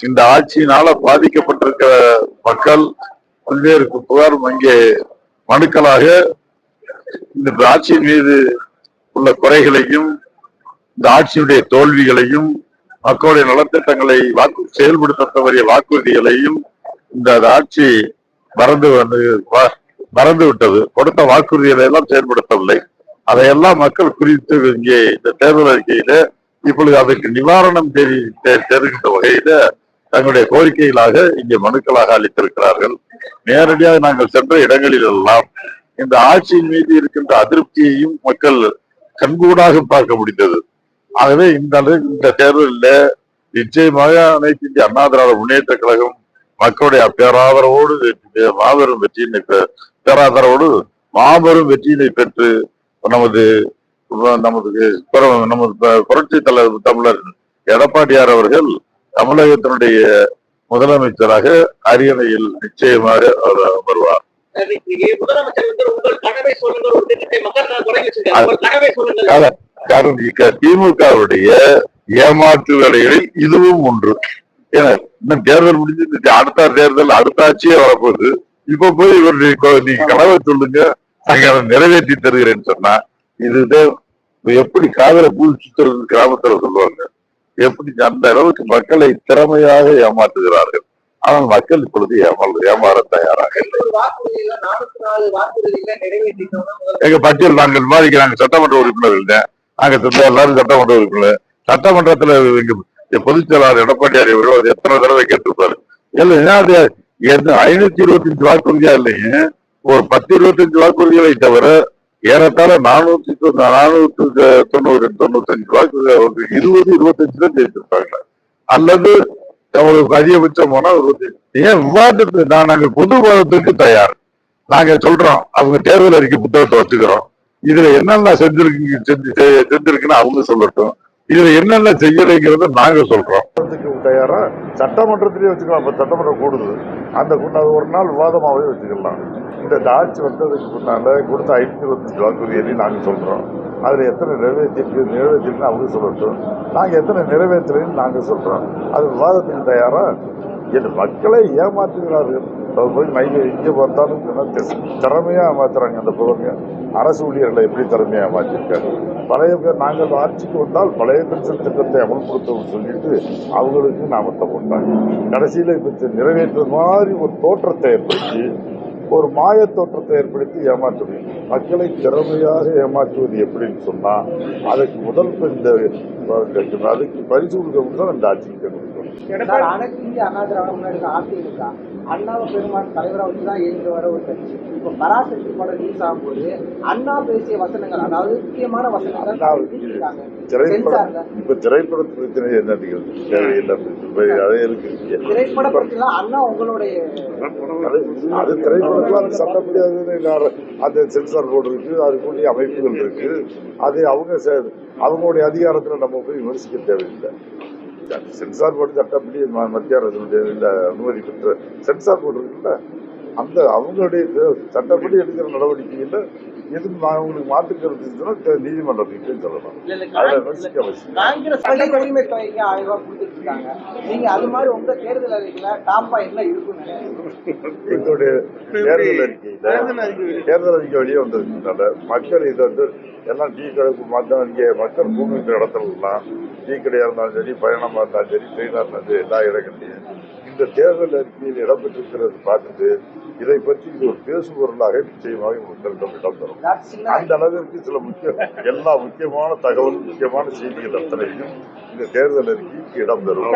இந்த ஆட்சியினால பாதிக்கப்பட்டிருக்கிற மக்கள் பல்வேறு புகார் அங்கே மனுக்களாக இந்த ஆட்சியின் மீது உள்ள குறைகளையும் இந்த ஆட்சியுடைய தோல்விகளையும் மக்களுடைய நலத்திட்டங்களை வாக்கு செயல்படுத்த தவறிய வாக்குறுதிகளையும் இந்த ஆட்சி மறந்து வந்து மறந்து விட்டது. கொடுத்த வாக்குறுதிகளை எல்லாம் செயல்படுத்தவில்லை. அதையெல்லாம் மக்கள் குறித்து இங்கே இந்த தேர்தல் அறிக்கையில இப்பொழுது அதற்கு நிவாரணம் தெரிவித்த தெரிவித்த வகையில தங்களுடைய கோரிக்கைகளாக இங்கே மனுக்களாக அளித்திருக்கிறார்கள். நேரடியாக நாங்கள் சென்ற இடங்களில் எல்லாம் இந்த ஆட்சியின் மீது இருக்கின்ற அதிருப்தியையும் மக்கள் கண்கூடாக பார்க்க முடிந்தது. ஆகவே இந்த இந்த தேர்தலில் நிச்சயமாக அனைத்து இந்திய அண்ணா திராவிட முன்னேற்ற கழகம் மக்களுடைய பேராதரவோடு வெற்றி- மாபெரும் வெற்றியினை பெ- பேராதரவோடு மாபெரும் வெற்றியினை பெற்று நமது நமது நமது புரட்சி தலைவர் தமிழர் எடப்பாடியார் அவர்கள் தமிழகத்தினுடைய முதலமைச்சராக அரியணையில் நிச்சயமாக அவர் அமர்வார் திமுகவுடைய ஏமாற்று வேலைகளில் இதுவும் ஒன்று. ஏன்னா இன்னும் தேர்தல் முடிஞ்சு அடுத்த தேர்தல் அடுத்த ஆட்சியே வரப்போகுது. இப்ப போய் இவர் நீ கனவை சொல்லுங்க. அதை நிறைவேற்றி தருகிறேன்னு சொன்னா இதுதான் எப்படி காதல பூ சுத்துறது கிராமத்துல சொல்லுவாங்க. எப்படி அந்த அளவுக்கு மக்களை திறமையாக ஏமாற்றுகிறார்கள்? ஆனால் மக்கள் இப்பொழுது ஏமாறு ஏமாற தயாராக எங்க பட்டியல் நாங்கள் மாதிரி நாங்க சட்டமன்ற உறுப்பினர்கள் நாங்க எல்லாரும் சட்டமன்ற உறுப்பினர். சட்டமன்றத்துல எங்க பொதுச் செயலாளர் எடப்பாடியார் அவர் எத்தனை தடவை கேட்டிருப்பாரு? இல்ல ஏன் அது ஐநூத்தி இருபத்தஞ்சு வாக்குறுதியா இல்லைங்க ஒரு பத்து இருபத்தஞ்சு வாக்குறுதிகளை தவிர ஏறத்தாழ நானூத்தி தொண்ணூ- நானூத்தி தொண்ணூறு தொண்ணூத்தஞ்சு வாக்கு இருபது இருபத்தஞ்சு தான் ஜெயிச்சிருப்பாங்க. அல்லது அவங்களுக்கு அதிகபட்சம் போனா ஒரு ஏன் விவாதத்துக்கு நான் நாங்க பொது விவாதத்துக்கு தயார். நாங்க சொல்றோம் அவங்க தேர்தல் அறிக்கை புத்தகத்தை வச்சுக்கிறோம். இதுல என்னென்ன செஞ்சிருக்கு செஞ்சு செஞ்சிருக்குன்னு அவங்க சொல்லட்டும். இதுல என்னென்ன செய்யலைங்கிறத நாங்க சொல்றோம். தயாரா? சட்டமன்றத்திலேயே வச்சுக்கலாம். இப்ப சட்டமன்றம் கூடுது. அந்த கூட்ட- அது ஒரு நாள் விவாதமாகவே வச்சுக்கலாம். இந்த ஆட்சி வந்ததுக்கு முன்னால கொடுத்த ஐநூத்தி இருபத்தஞ்சு வாக்குறுதியை நாங்க சொல்றோம். அதில் எத்தனை நிறைவேற்றிருக்கு நிறைவேற்றிருக்குன்னு அவங்க சொல்லட்டும். நாங்கள் எத்தனை நிறைவேற்றலைன்னு நாங்கள் சொல்கிறோம் அது விவாதத்துக்கு தயாராக என் மக்களை ஏமாற்றுகிறார்கள். அவர் போய் மைய இங்கே பார்த்தாலும் திறமையாக தி- ஏமாத்துறாங்க அந்த புகழ்ங்க அரசு ஊழியர்களை எப்படி திறமையாக ஏமாற்றிருக்காங்க பழைய பேர் நாங்கள் ஆட்சிக்கு வந்தால் பழைய பென்ஷன் திட்டத்தை அமல்படுத்தவும் சொல்லிட்டு அவங்களுக்கு நாமத்தை போட்டாங்க. கடைசியில் இப்போ நிறைவேற்ற மாதிரி ஒரு தோற்றத்தை ஏற்படுத்தி ஒரு மாய தோற்றத்தை ஏற்படுத்தி ஏமாற்றுவது மக்களை திறமையாக ஏமாற்றுவது எப்படின்னு சொன்னால் அதுக்கு முதல் இந்த அதுக்கு பரிசு கொடுக்க தான் இந்த ஆட்சிக்கு கொடுக்கணும். அண்ணாவை பெருமாள் தலைவரா வச்சுதான் இயங்கி வர ஒரு கட்சி. இப்ப பராசக்தி படம் ரிலீஸ் ஆகும்போது அண்ணா பேசிய வசனங்கள் அதாவது முக்கியமான வசனங்கள். திரைப்படம். இப்ப திரைப்பட பிரச்சனை என்ன அதே இருக்கு. திரைப்பட படத்துல அண்ணா உங்களுடைய அது திரைப்படத்துல அது சட்டப்படியாக அந்த சென்சார் போர்டு இருக்கு அதுக்குரிய அமைப்புகள் இருக்கு. அது அவங்க அவங்களுடைய அதிகாரத்துல நம்ம போய் விமர்சிக்க தேவையில்லை. சென்சார் போர்டு சட்டப்படி ம- மத்திய அரசுடைய அனுமதி பெற்ற சென்சார் போர்டு இருக்குல்ல அந்த அவங்களுடைய இது சட்டப்படி எடுக்கிற நடவடிக்கையில நான் உங்களுக்கு மாற்று கருத்து இருந்துச்சுன்னா நீதிமன்றத்துக்கு சொல்லலாம் இல்ல, இல்ல, அதுல காங்கிரஸ் விமர்சிக்க அவசியம் காங்கிரஸ் மகளிர் உரிமை தொகைக்கு ஆயிரம் ரூபாய் கொடுத்துட்டு இருக்காங்க நீங்க அது மாதிரி உங்க தேர்தல் அறிக்கையில டாப்பா என்ன இருக்குன்னு நினைக்கிறீங்க? எங்களுடைய தேர்தல் அறிக்கையில தேர்தல் அறிக்கை வெளியே வந்ததுனால மக்கள் இதை வந்து எல்லாம் டீ கடைக்கு மாற்றம் இங்கே மக்கள் பூமிக்கு இடத்துலலாம் டீ கடையா இருந்தாலும் சரி பயணமா இருந்தாலும் சரி ட்ரெயினா இருந்தாலும் சரி எல்லா இடங்கள்லையும். இந்த தேர்தல் அறிக்கையில் இடம்பெற்றிருக்கிறது பார்த்துட்டு இதை பற்றி இது ஒரு பேசுபொருளாக நிச்சயமாக மக்களிடம் இடம் தரும். அந்த அளவிற்கு சில முக்கிய எல்லா முக்கியமான தகவல் முக்கியமான செய்திகள் அத்தனையும் இந்த தேர்தல் அறிக்கைக்கு இடம் தரும்.